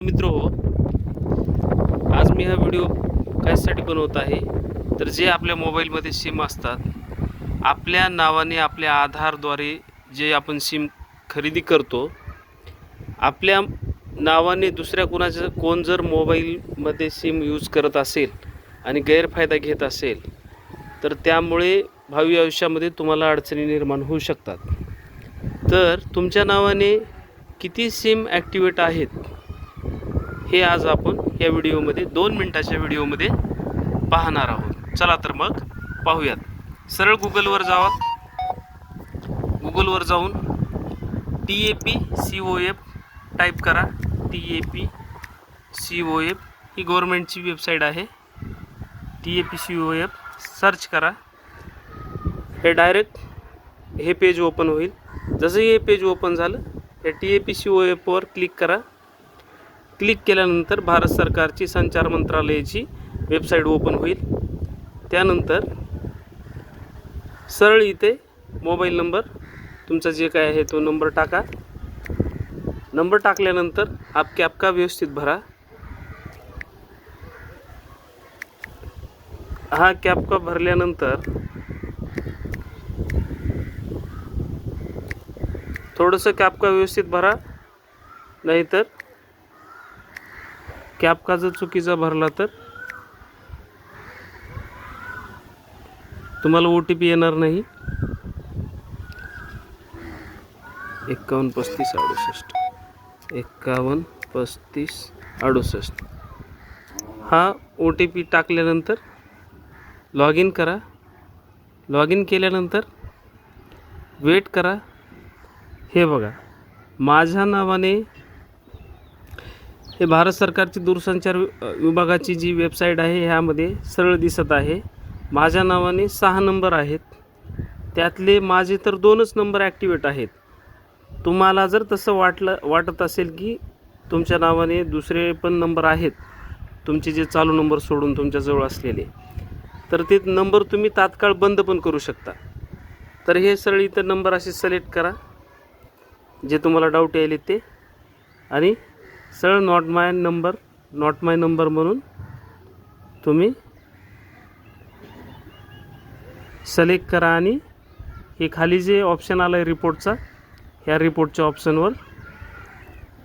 मित्र आज मी हा व्हिडिओ कशासाठी बनवत आहे तर जे आपल्या मोबाईलमध्ये सिम असतात आपल्या नावाने आपल्या आधारद्वारे जे आपण सिम खरेदी करतो आपल्या नावाने दुसऱ्या कोणाचं कोण जर मोबाईलमध्ये सिम यूज करत असेल आणि गैरफायदा घेत असेल तर त्यामुळे भावी आयुष्यामध्ये तुम्हाला अडचणी निर्माण होऊ शकतात. तर तुमच्या नावाने किती सिम ॲक्टिवेट आहेत? हे आज आपण या व्हिडिओमध्ये दोन मिनटाच्या व्हिडिओमध्ये पाहणार आहोत. चला तर मग पाहूयात. सरळ गुगलवर जावा. गुगलवर जाऊन T A P C O F type करा. T A P C O F ही गव्हर्मेंटची वेबसाईट आहे. T A P C O F search करा. हे डायरेक्ट हे पेज ओपन होईल. जसं हे पेज ओपन झालं हे T A P C O एफवर click करा. क्लिक केल्यानंतर भारत सरकारची संचार मंत्रालयाची वेबसाईट ओपन होईल. त्यानंतर सरळ इथे मोबाईल नंबर तुमचा जे काय आहे तो नंबर टाका. नंबर टाकल्यानंतर आप कॅपका व्यवस्थित भरा. हा कॅपका भरल्यानंतर थोडंसं कॅपका व्यवस्थित भरा. नाहीतर कॅपका जर चुकीचा भरला तर? तुम्हाला ओ टी पी येणार नाही. एक्कावन्न पस्तीस अडुसष्ट. एक्कावन्न पस्तीस अडुसष्ट. हा ओ टी पी टाकल्यानंतर लॉग इन करा. लॉग इन केल्यानंतर वेट करा. हे बघा माझ्या नावाने हे भारत सरकारची दूरसंचार विभागाची जी वेबसाईट आहे ह्यामध्ये सरळ दिसत आहे. माझ्या नावाने सहा नंबर आहेत. त्यातले माझे तर दोनच नंबर ॲक्टिवेट आहेत. तुम्हाला जर तसं वाटलं वाटत असेल की तुमच्या नावाने दुसरे पण नंबर आहेत तुमचे जे चालू नंबर सोडून तुमच्याजवळ असलेले तर ते नंबर तुम्ही तात्काळ बंद पण करू शकता. तर हे सरळ इतर नंबर असे सिलेक्ट करा जे तुम्हाला डाऊट यायले ते. आणि सरळ not my number not my number म्हणून तुम्ही सिलेक्ट करा आणि हे खाली जे ऑप्शन आलं आहे रिपोर्टचा ह्या रिपोर्टच्या ऑप्शनवर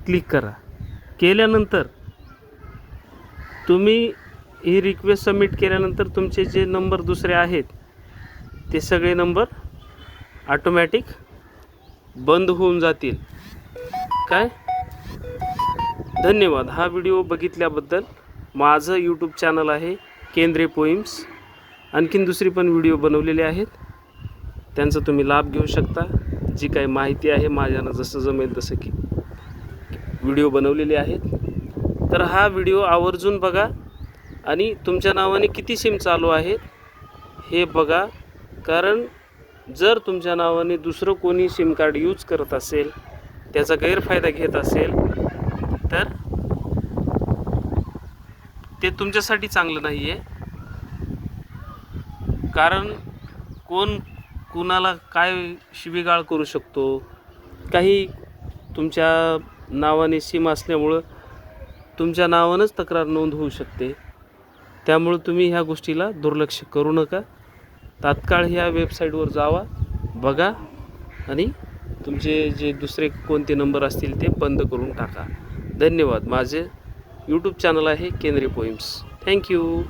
क्लिक करा. केल्यानंतर तुम्ही ही रिक्वेस्ट सबमिट केल्यानंतर तुमचे जे नंबर दुसरे आहेत ते सगळे नंबर ऑटोमॅटिक बंद होऊन जातील. काय? धन्यवाद. हा व्हिडिओ बघितल्याबद्दल माझं यूट्यूब चॅनल आहे केंद्रे पोईम्स आणखीन दुसरी पण व्हिडिओ बनवलेले आहेत. त्यांचा तुम्ही लाभ घेऊ शकता. जी काही माहिती आहे माझ्यानं जसं जमेल तसं की व्हिडिओ बनवलेले आहेत. तर हा व्हिडिओ आवर्जून बघा. आणि तुमच्या नावाने किती सिम चालू आहेत हे बघा. कारण जर तुमच्या नावाने दुसरं कोणी सिम कार्ड यूज करत असेल त्याचा गैरफायदा घेत असेल तर ते तुमच्यासाठी चांगलं नाही आहे कारण कोण कुणाला काय शिवीगाळ करू शकतो? काही तुमच्या नावाने सिम असल्यामुळं तुमच्या नावानंच तक्रार नोंद होऊ शकते. त्यामुळं तुम्ही ह्या गोष्टीला दुर्लक्ष करू नका. तात्काळ ह्या वेबसाईटवर जावा बघा आणि तुमचे जे दुसरे कोणते नंबर असतील ते बंद करून टाका. धन्यवाद. माझे यूट्यूब चॅनल आहे केंद्रीय पोईम्स थँक्यू